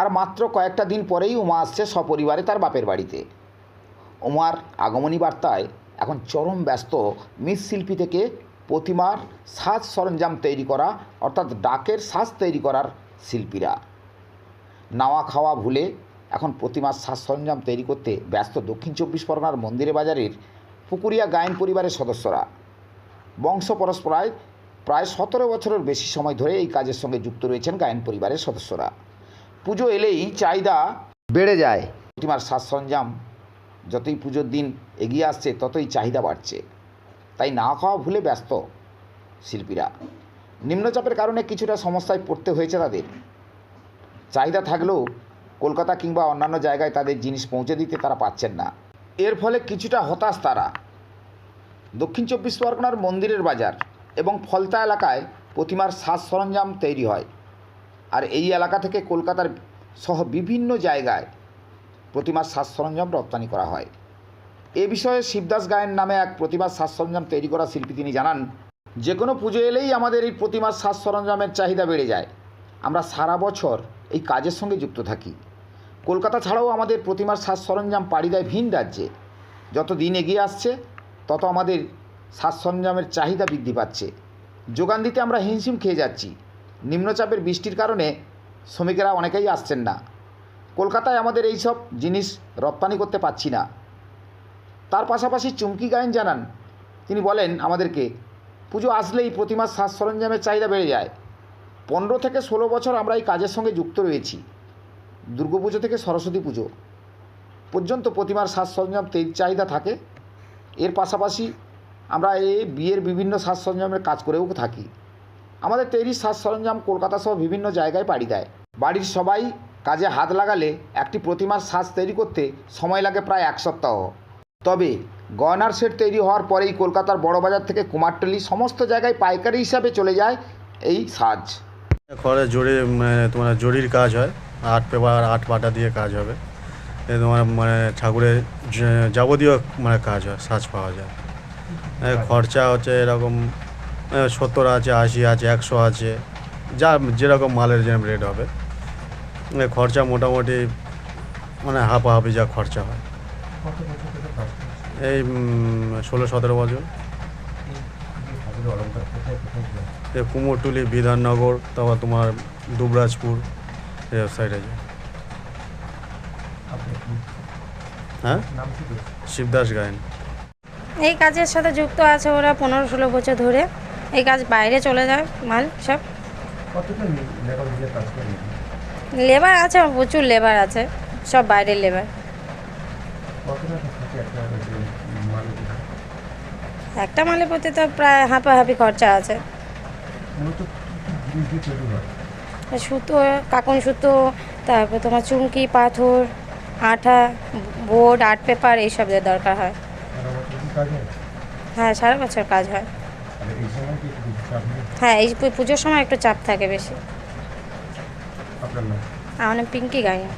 আর মাত্র কয়েকটা দিন পরেই উমা আসছে সপরিবারে তার বাপের বাড়িতে। উমার আগমনী বার্তায় এখন চরম ব্যস্ত মৃৎশিল্পী থেকে প্রতিমার সাজ সরঞ্জাম তৈরি করা, অর্থাৎ ডাকের সাজ তৈরি করার শিল্পীরা। নাওয়া খাওয়া ভুলে এখন প্রতিমার সাজ সরঞ্জাম তৈরি করতে ব্যস্ত দক্ষিণ চব্বিশ পরগনার মন্দিরে বাজারের পুকুরিয়া গায়ন পরিবারের সদস্যরা। বংশ পরস্পরায় প্রায় সতেরো বছরের বেশি সময় ধরে এই কাজের সঙ্গে যুক্ত রয়েছেন গায়ন পরিবারের সদস্যরা। পুজো এলেই চাহিদা বেড়ে যায়। প্রতিমার সাজ সরঞ্জাম যতই পুজোর দিন এগিয়ে আসছে, ততই চাহিদা বাড়ছে। তাই না খাওয়া ভুলে ব্যস্ত শিল্পীরা। নিম্নচাপের কারণে কিছুটা সমস্যায় পড়তে হয়েছে তাদের। চাহিদা থাকলেও কলকাতা কিংবা অন্যান্য জায়গায় তাদের জিনিস পৌঁছে দিতে তারা পাচ্ছেন না। এর ফলে কিছুটা হতাশ তারা। দক্ষিণ চব্বিশ পরগনার মন্দিরের বাজার এবং ফলতা এলাকায় প্রতিমার সাজ সরঞ্জাম তৈরি হয়। আর এই এলাকা থেকে কলকাতার সহ বিভিন্ন জায়গায় প্রতিমার সাজ সরঞ্জাম রপ্তানি করা হয়। এ বিষয়ে শিবদাস গায়েন নামে এক প্রতিমার সাজ সরঞ্জাম তৈরি করা শিল্পী তিনি জানান যে কোনো পুজো এলেই আমাদের এই প্রতিমার সাজ সরঞ্জামের চাহিদা বেড়ে যায়। আমরা সারা বছর এই কাজের সঙ্গে যুক্ত থাকি। কলকাতা ছাড়াও আমাদের প্রতিমার সাজ সরঞ্জাম পাড়ি দেয় ভিন রাজ্যে। যত দিন এগিয়ে আসছে, তত আমাদের সাজ সরঞ্জামের চাহিদা বৃদ্ধি পাচ্ছে। যোগান দিতে আমরা হিমশিম খেয়ে যাচ্ছি। নিম্নচাপের বৃষ্টির কারণে শ্রমিকেরা অনেকেই আসছেন না। কলকাতায় আমাদের এই সব জিনিস রপ্তানি করতে পারছি না। তার পাশাপাশি চুমকি গায়েন জানান, তিনি বলেন আমাদেরকে, পুজো আসলেই প্রতিমার সাজ সরঞ্জামের চাহিদা বেড়ে যায়। পনেরো থেকে ষোলো বছর আমরা এই কাজের সঙ্গে যুক্ত রয়েছি। দুর্গাপুজো থেকে সরস্বতী পুজো পর্যন্ত প্রতিমার সাজ সরঞ্জাম চাহিদা থাকে। এর পাশাপাশি আমরা এই বিয়ের বিভিন্ন সাজ সরঞ্জামের কাজ করেও থাকি। আমাদের তৈরি সাজ সরঞ্জাম কলকাতা সহ বিভিন্ন জায়গায় পাড়ি দেয়। বাড়ির সবাই কাজে হাত লাগালে একটি প্রতিমার সাজ তৈরি করতে সময় লাগে প্রায় এক সপ্তাহ। তবে গয়নার সেট তৈরি হওয়ার পরেই কলকাতার বড় বাজার থেকে কুমারটলি সমস্ত জায়গায় পাইকারি হিসাবে চলে যায় এই সাজ। খড়ে জড়ি মানে তোমার জরির কাজ হয়, আট পেপার, আট পাটা দিয়ে কাজ হবে। তোমার মানে ঠাকুরের যাবতীয় মানে কাজ হয়, সাজ পাওয়া যায়। খরচা হচ্ছে এরকম সত্তর আছে আশি আছে একশো আছে যা যেরকম মালের যেরকম রেট হবে। খরচা মোটামুটি মানে হাফাহাফি যা খরচা হয়। এই ষোলো সতেরো বছর। কুমোরটুলি বিধাননগর তারপর তোমার দুবরাজপুর এই সাইডে যায়। হ্যাঁ? শিবদাস গায়েন। এই কাজের সাথে যুক্ত আছে ওরা পনেরো ষোলো বছর ধরে। এই কাজ বাইরে চলে যায় মাল সব। লেবার আছে প্রচুর লেবার আছে সব বাইরের লেবার। একটা মালের প্রতি? তো প্রায় হাঁপাহাঁপি খরচা আছে। সুতো কাকন সুতো তারপর তোমার চুমকি পাথর আঠা বোর্ড আর্ট পেপার এইসবের দরকার হয়? হ্যাঁ সারা বছর কাজ হয়। হ্যাঁ এই পুজোর সময় একটু চাপ থাকে বেশি। আমার নাম পিঙ্কি গাইয়া